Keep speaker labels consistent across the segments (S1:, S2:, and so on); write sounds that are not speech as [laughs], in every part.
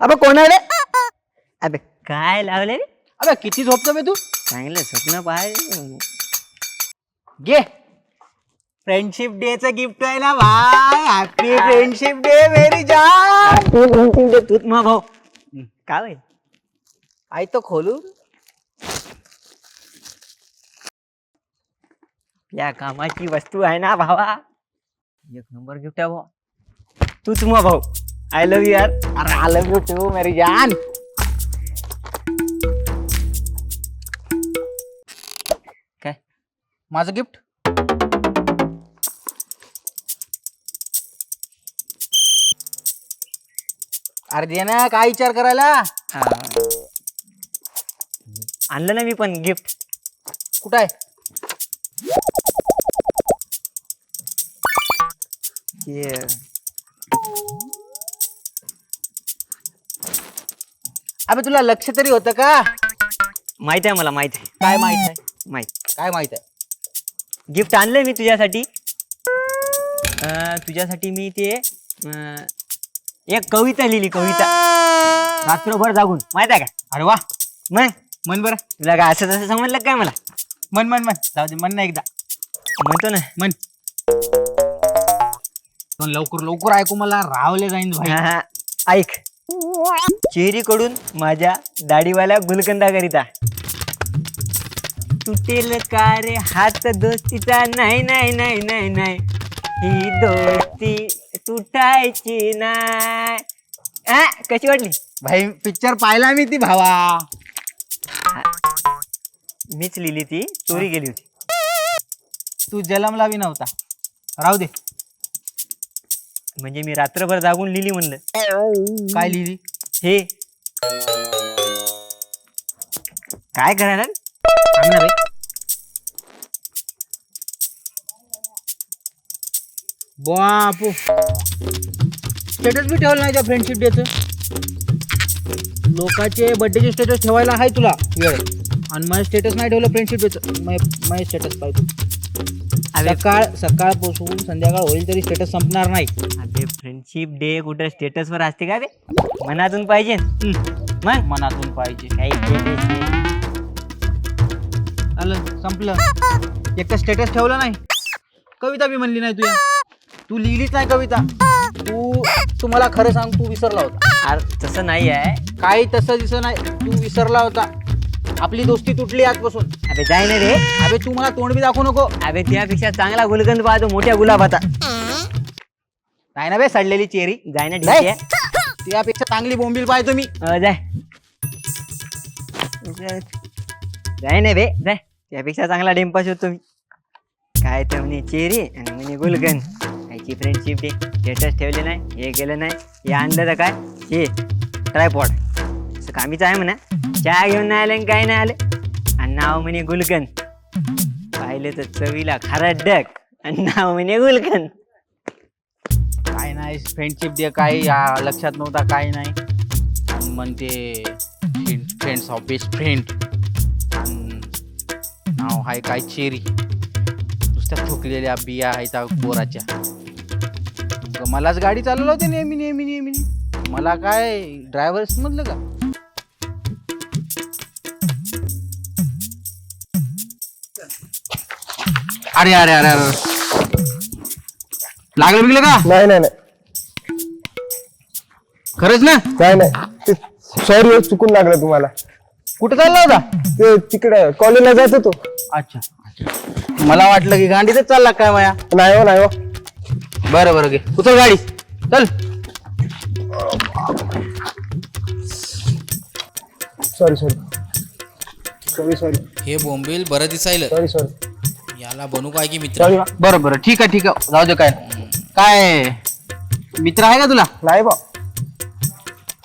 S1: अबे रे? अबे काय लावले रे?
S2: अबे किती झोपतो बे तू?
S1: चांगलं स्वप्न पाहाय
S2: घे. फ्रेंडशिप डे च गिफ्ट आहे ना भाई हॅपी फ्रेंडशिप डे मेरी जान
S1: तूच मग भाऊ. काय होईल
S2: आई तो खोलू.
S1: या कामाची वस्तू आहे ना भावा. एक नंबर गिफ्ट आहे भाऊ तूच मग भाऊ. आय लव्ह यू यार.
S2: अरे आय लव्ह यू टू मेरी जान.
S1: काय?
S2: माझं गिफ्ट? अरे दे ना काय विचार करायला?
S1: हा. आणलं ना मी पण गिफ्ट.
S2: कुठं आहे? अबे तुला लक्ष तरी होतं का?
S1: माहीत आहे मला माहीत आहे.
S2: काय माहीत आहे?
S1: माहीत.
S2: काय माहीत आहे?
S1: गिफ्ट आणलंय मी तुझ्यासाठी. अं, तुझ्यासाठी मी ते अं, एक कविता लिहिली कविता. रात्रभर जागून. माहीत आहे का?
S2: अरे वा.
S1: मग?
S2: मन बरं.
S1: तुला काय असं तसं समजलं काय मला?
S2: मन मन मन जाऊ दे मन ना एकदा.
S1: म्हणतो ना.
S2: मन पण लवकर लवकर ऐकू मला रावले जाईन भाई.
S1: हा, हा. ऐक. चेरीकडून माझ्या दाढीवाल्या गुलकंदा करिता तुटेल का रे हात दोस्तीचा? नाही नाही नाही नाही नाही. ही दोस्ती तुटायची नाही. आ, कशी वाटली?
S2: भाई पिक्चर पाहिला मी ती भावा.
S1: मीच लिहिली ती चोरी गेली होती.
S2: तू जलमला बी नव्हता. राहू दे.
S1: म्हणजे मी रात्रभर जागून लिहिली म्हणलं.
S2: काय लिहिली?
S1: हे. काय करायला?
S2: ना बापू. स्टेटस बी ठेवलं नाही त्या फ्रेंडशिप डेचं लोकांचे बर्थडेचे स्टेटस ठेवायला आहे तुला वेळ. आणि माझं स्टेटस नाही ठेवलं फ्रेंडशिप डेचं माझे स्टेटस पाहिजे सकाळ सकाळपासून संध्याकाळ होईल तरी स्टेटस संपणार नाही.
S1: अबे फ्रेंडशिप डे कुठं स्टेटस वर असते का बे मनातून पाहिजे. मग?
S2: मनातून पाहिजे.
S1: काही.
S2: आलं संपलं. एक तर स्टेटस ठेवलं नाही. कविता बी म्हणली नाही तुया तू लिहिलीच नाही कविता. तू तुम्हाला खरं सांग तू विसरला होता.
S1: अरे तसं नाही आहे.
S2: काही तसं दिसत नाही. तू विसरला होता. आपली दोस्ती तुटली आजपासून.
S1: अबे जाय ना रे.
S2: अबे तू मला तोंड बी दाखवू नको.
S1: अबे त्यापेक्षा चांगला गुलकंद पाहतो मोठ्या गुलाबाचा.
S2: नाही ना बे सडलेली चेरी.
S1: जाय ना ठीक
S2: नाही.
S1: आहे.
S2: त्यापेक्षा चांगली बोंबील पाहतो मी.
S1: अ, जाय. जाय. ना बे जाय. त्यापेक्षा चांगला डेंपास होतो मी. काय तर म्हणे चेरी आणि म्हणे गुलकंद कायची फ्रेंडशिप डे स्टेटस ठेवले नाही. हे केलं नाही. हे आणलं तर काय? हे ट्रायपॉड असं कामीच आहे म्हणा. चहा घेऊन नाही आले आणि काय नाही आले. आणि नाव म्हणे गुलकंद पाहिलं तर चवीला खरा डक. आणि नाव म्हणे गुलकंद
S2: काय नाही फ्रेंडशिप दे काही आ, लक्षात नव्हता काही नाही. आणि म्हणते फ्रेंड्स ऑफ बेस्ट फ्रेंड नाव आहे काय चेरी. नुसत्या थुकलेल्या बिया आहेत त्या बोराच्या ग- मलाच गाडी चालवलं होती नेहमी नेहमी नेहमी. नेहमी. मला काय ड्रायव्हर समजलं का? अरे अरे अरे अरे. लागलं बिगलं का?
S3: नाही नाही नाही.
S2: खरंच ना?
S3: नाही नाही. सॉरी चुकून लागलं तुम्हाला.
S2: कुठं चालला होता?
S3: ते तिकडे कॉलेजला जात होतो.
S2: अच्छा. मला वाटलं की गाडीतच चालला काय माया?
S3: नाही हो नाही हो.
S2: बरं बरं घे. उचल गाडी. चल.
S3: सॉरी सॉरी सॉरी सॉरी
S4: हे बोंबील बरं दिसायलं.
S3: सॉरी सॉरी
S4: याला बनू काय की मित्र?
S2: बरं बरं. ठीक आहे ठीक आहे. जाऊ दे काय काय मित्र आहे का तुला?
S3: नाही बा.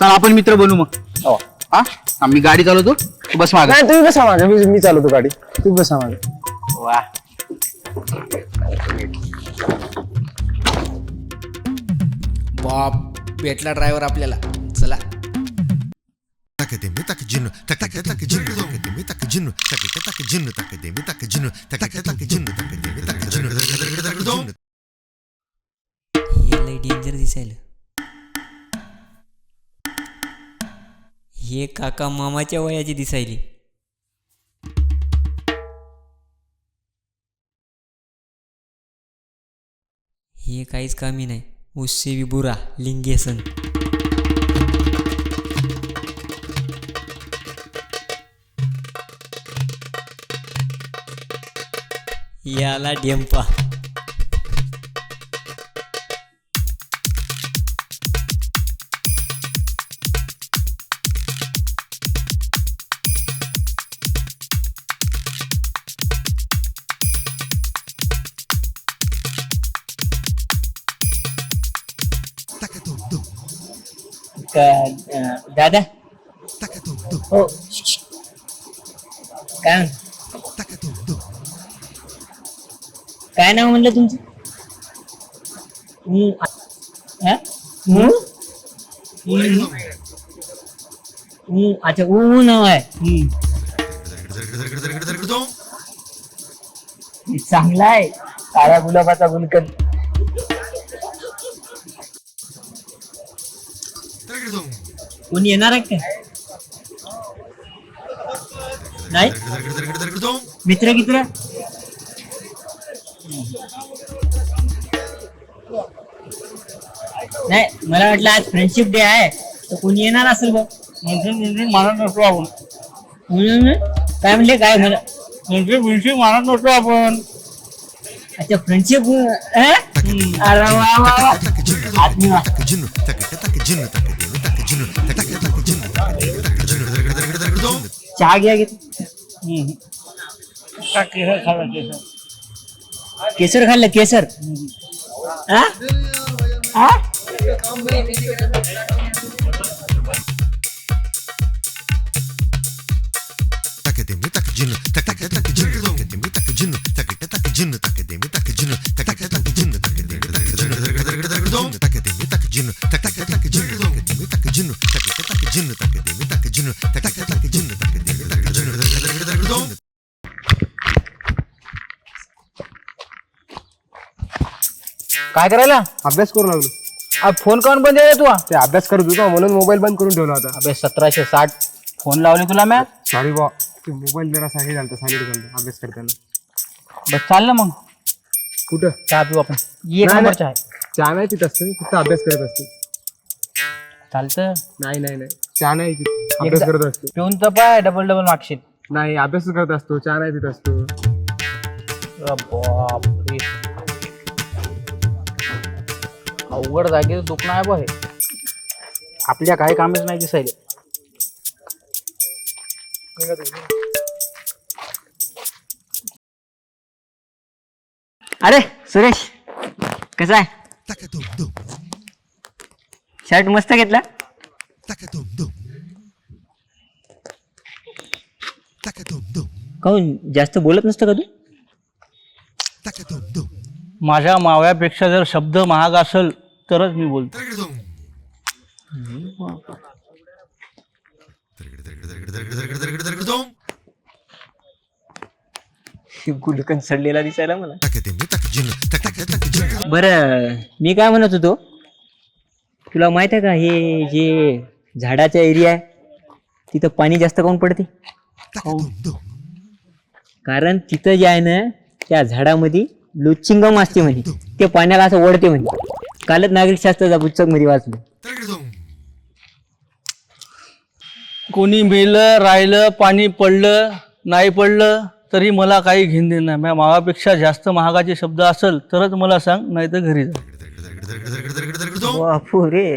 S2: चल आपण मित्र बनू मग.
S3: हो.
S2: हा? आम्ही गाडी चालवतो. तू बस माग.
S3: नाही तुम्ही बसा मागे. मी मी चालवतो गाडी. तुम्ही बसा मागे.
S2: वा.
S4: बाप भेटला ड्रायव्हर आपल्याला. चला.
S5: Takademi tak jinnu takaka tak jinnu takademi tak jinnu takaka tak jinnu takademi tak jinnu takaka tak jinnu takademi tak jinnu
S6: हे लय डेंजर दिसायला हे काका मामाच्या वयाची दिसायली हे काहीच कामी नाही उससे भी बुरा लिंगेसन याला डेंपा
S5: Taca-dum-dum,
S1: दादा
S5: taca-dum-dum,
S1: हो काय म्हण-
S5: taca-dum-dum.
S1: काय नाव म्हणलं तुमचं हा? अच्छा ऊ नाव आहे हम्म. चांगला आहे काळ्या गुलाबाचा गुलकंद. कोणी येणार आहे काय नाही. मित्र कित्र नाही मला वाटलं आज फ्रेंडशिप डे आहे तर कोणी येणार असेल बघ मानत नसतो आपण काय म्हणले काय मला फ्रेंडशिप फ्रेंडशिप मानत नसतो आपण अच्छा फ्रेंडशिप अरे वा वा वा आत्मी वा. चहा घ्या घेत केसर खाल्लं केसर केसर खाल्लं केसर हा? हा?
S2: काय करायला
S3: अभ्यास करू लागलो
S2: फोन काऊन बंद आहे तू?
S3: ते अभ्यास करत होतो म्हणून मोबाईल बंद करून ठेवला होता.
S2: अबे सतराशे साठ फोन लावले तुला मॅ
S3: सॉरी बा ते मोबाईल जरा हे झालं साईड झालं अभ्यास करताना.
S2: बस चाल ना मग.
S3: कुठं?
S2: चहा पिऊ आपण. एक
S3: नाही,
S2: नंबरचा आहे.
S3: चहा नाही पित असते फक्त अभ्यास करत असते.
S2: चालतं?
S3: नाही नाही नाही. चहा नाही अभ्यास करत असतो.
S2: पिऊन तर पाय डबल डबल मागशील
S3: नाही अभ्यास करत असतो चहा नाही पित असतो.
S2: अरे अवघड जागेचं दुखणं आहे बा हे. आपल्या काही कामच नाही दिसायले.
S1: अरे सुरेश कसा आहे? शर्ट मस्त घेतला? काहून जास्त बोलत नसतं का तू?
S7: माझ्या माव्यापेक्षा जर शब्द महाग असेल तरच मी बोलतो.
S1: गुलकंद सडलेला दिसायला मला. बरं मी काय म्हणत होतो? तुला माहीत आहे का हे जे झाडाचा एरिया आहे तिथं पाणी जास्त काऊन पडते. कारण तिथं जे आहे ना त्या झाडामध्ये लुचिंगम असते म्हणे. ते पाण्याला असं ओढते म्हणे. कालच नागरिक शास्त्राचा पुस्तकमध्ये वाचलं.
S7: कोणी मेलं राहिलं पाणी पडलं नाही पडलं तरी मला काही घेण देणं नाही माझ्या मावापेक्षा जास्त महागाचे शब्द असेल तरच मला सांग नाही तर घरी जा
S1: बापू रे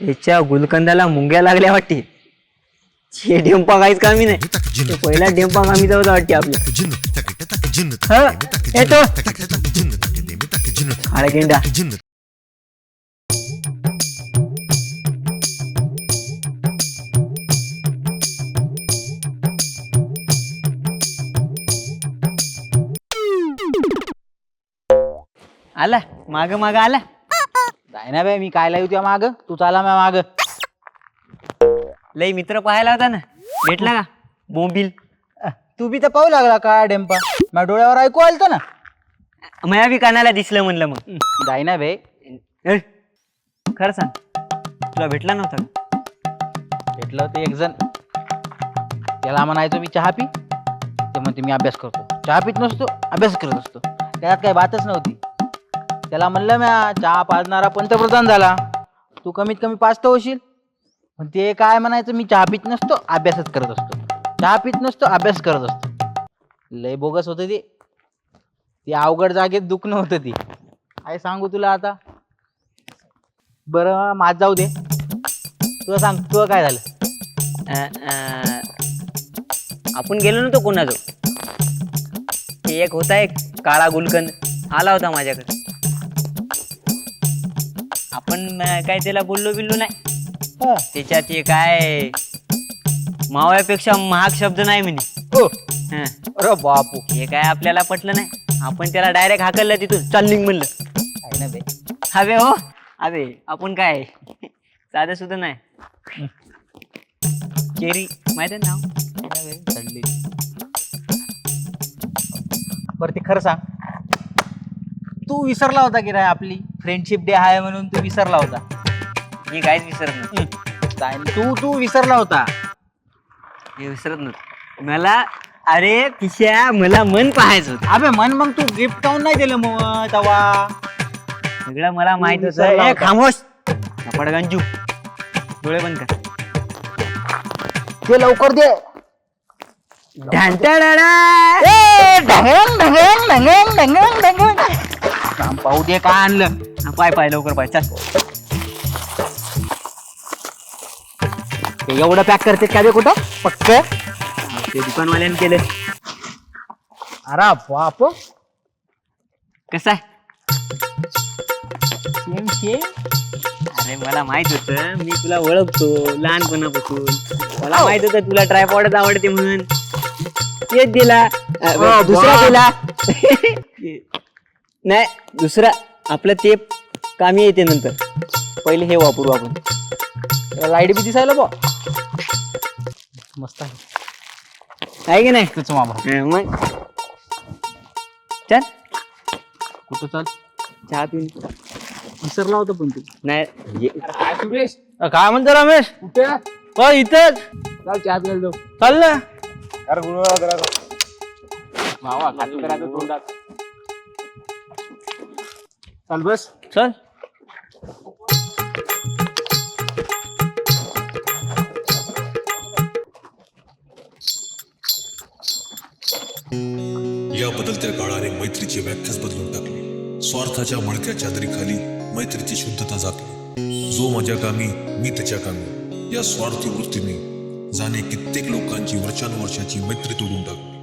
S1: याच्या गुलकंदाला मुंग्या लागल्या वाटते हे डेंपा काहीच कामी नाही तो पहिला डेंपा कामी जाऊ वाटते आपल्या हा, येतो. काळा गेंडा आला माग माग आला.
S2: जाय ना बाई मी काय लावू तुझ्या माग? तू चाला माझ्या माग.
S1: लई मित्र पाहायला होता ना. भेटला का? बोंबील.
S2: तू बी तर पाहू लागला का डेंपा माझ्या डोळ्यावर ऐकू आलत ना.
S1: मया बी कानाला दिसलं म्हणलं मग.
S2: जाय ना
S1: ए, खरं सांग तुला भेटला नव्हता का?
S2: भेटलं होतं एक जण. त्याला म्हणायचो मी चहा पी. ते म्हणते मी अभ्यास करतो. चहा पित नसतो अभ्यास करत असतो. त्यात काही बातच नव्हती. त्याला म्हणलं म्या चहा पाजणारा पंतप्रधान झाला. तू कमीत कमी पाच तर होशील. पण ते काय म्हणायचं मी चहा पित नसतो अभ्यासच करत असतो. चहा पित नसतो अभ्यास करत असतो. लय बोगस होतं ते. ते अवघड जागेत दुखणं होतं ते. काय सांगू तुला आता? बरं माझ जाऊ दे. तुला सांग तुला काय झालं?
S1: आपण गेलो नव्हतो कोणाजो ते एक होता एक काळा गुलकंद. आला होता माझ्याकडे. आपण अं, काय त्याला बोललो बिल्लो नाही.
S2: हं.
S1: त्याच्यात ते काय मावयापेक्षा महाग शब्द नाही म्हणे.
S2: हो.
S1: हं.
S2: अरे बापू.
S1: हे काय आपल्याला पटलं नाही. आपण त्याला डायरेक्ट हाकललं तिथून चाललिंग म्हणलं.
S2: काय ना बे.
S1: हवे हो हवे आपण काय? साधं सुद्धा नाही. चेरी माहीत आहे नाव?
S2: बरं ते खरं सांग. तू विसरला होता की नाही आपली? फ्रेंडशिप डे आहे म्हणून तू विसरला होता.
S1: मी काहीच विसरत नाही
S2: काय? तू तू विसरला होता.
S1: मी विसरत नव्हतो. मला अरे पिशा मला मन पाहायचं होतं.
S2: अबे मन मग तू गिफ्ट काऊन नाही दिलं मग तवा?
S1: सगळं मला माहीत
S2: विसरला
S1: होतं ए,
S2: होता.
S1: खामोश! कपड गंजू. डोळे बंद कर.
S2: ते लवकर दे.
S1: ढांटाडाडा.
S2: थांब, पाहू दे का आणलं.
S1: पाय पाय लवकर पाय चल.
S2: एवढं पॅक करते का बे कुठं? पक्क?
S1: ते दुकानवाल्याने केलं.
S2: अरे बाप.
S1: कसं आहे? अरे मला माहीत होतं. मी तुला ओळखतो लहानपणापासून. मला माहीत होतं तुला ट्रायपॉडच आवडते म्हणून. तेच दिला. दुसरा. दिला. [laughs] नाही दुसरा आपलं ते कामी येते नंतर. पहिले हे वापरू आपण.
S2: लाइट बी दिसायला बा मस्त आहे.
S1: आहे की नाही?
S2: तुझं मामा.
S1: हं, मग. चल.
S2: कुठं चाल?
S1: चहा पिऊन.
S2: विसरला होता पण तू.
S1: नाही ये-
S7: अ, काय म्हणतो रमेश?
S3: कुठे?
S7: हो इथंच.
S3: चहा प्यायला जाऊ.
S7: चाल ना.
S3: अरे गुरुवार जरा भावा खाली करायचं तोंडात. चाल बस.
S7: चल.
S8: या बदलत्या काळाने मैत्रीची व्याख्याच बदलून टाकली. स्वार्थाच्या मळक्या चादरीखाली मैत्रीची शुद्धता जातली. जो माझ्या कामी मी त्याच्या कामी. या स्वार्थी वृत्तीने जाणे कित्येक लोकांची वर्षानुवर्षाची मैत्री तोडून टाकली.